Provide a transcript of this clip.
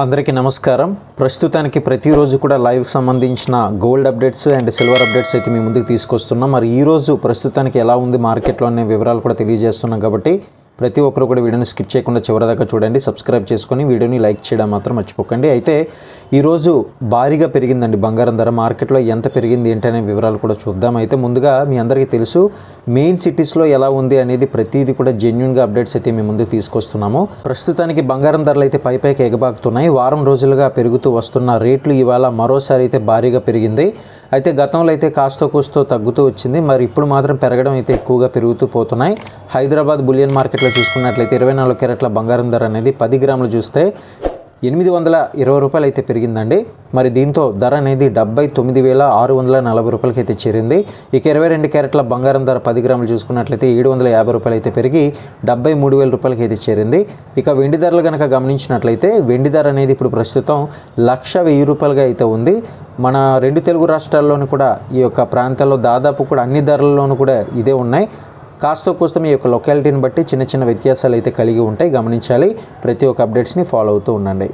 అందరికీ నమస్కారం. ప్రస్తుతానికి ప్రతిరోజు కూడా లైవ్కి సంబంధించిన gold updates and silver updates అయితే మీ ముందుకు తీసుకొస్తున్నాం. మరి ఈరోజు ప్రస్తుతానికి ఎలా ఉంది మార్కెట్లో అనే వివరాలు కూడా తెలియజేస్తున్నాం కాబట్టి ప్రతి ఒక్కరు కూడా వీడియోని స్కిప్ చేయకుండా చివరిదాకా చూడండి సబ్స్క్రైబ్ చేసుకొని వీడియోని లైక్ చేయడం మాత్రం మర్చిపోకండి. అయితే ఈరోజు భారీగా పెరిగిందండి బంగారం ధర. మార్కెట్లో ఎంత పెరిగింది ఏంటి అనే వివరాలు కూడా చూద్దాం. అయితే ముందుగా మీ అందరికీ తెలుసు మెయిన్ సిటీస్లో ఎలా ఉంది అనేది ప్రతిదీ కూడా జెన్యున్గా అప్డేట్స్ అయితే మీ ముందుకు తీసుకొస్తున్నాము. ప్రస్తుతానికి బంగారం ధరలు అయితే పై పైకి ఎగబాకుతున్నాయి. వారం రోజులుగా పెరుగుతూ వస్తున్న రేట్లు ఇవాళ మరోసారి అయితే భారీగా పెరిగింది. అయితే గతంలో అయితే కాస్త కూస్తో తగ్గుతూ వచ్చింది. మరి ఇప్పుడు మాత్రం పెరగడం అయితే ఎక్కువగా పెరుగుతూ పోతున్నాయి. హైదరాబాద్ బులియన్ మార్కెట్లో చూసుకున్నట్లయితే ఇరవై నాలుగు క్యారెట్ల బంగారం ధర అనేది పది గ్రాములు చూస్తే ఎనిమిది వందల ఇరవై రూపాయలు అయితే పెరిగిందండి. మరి దీంతో ధర అనేది డెబ్బై తొమ్మిది వేల ఆరు వందల నలభై రూపాయలకి అయితే చేరింది. ఇక ఇరవై రెండు క్యారెట్ల బంగారం ధర పది గ్రాములు చూసుకున్నట్లయితే ఏడు వందల యాభై రూపాయలు అయితే పెరిగి డెబ్బై మూడు వేల రూపాయలకి అయితే చేరింది. ఇక వెండి ధరలు కనుక గమనించినట్లయితే వెండి ధర అనేది ఇప్పుడు ప్రస్తుతం లక్ష వెయ్యి రూపాయలుగా అయితే ఉంది. మన రెండు తెలుగు రాష్ట్రాల్లోనూ కూడా ఈ యొక్క ప్రాంతాల్లో దాదాపు కూడా అన్ని ధరల్లోనూ కూడా ఇదే ఉన్నాయి. కాస్త కోస్త మీ యొక్క లొకాలిటీని బట్టి చిన్న చిన్న వ్యత్యాసాలు అయితే కలిగి ఉంటాయి. గమనించాలి. ప్రతి ఒక్క అప్డేట్స్ని ఫాలో అవుతూ ఉండండి.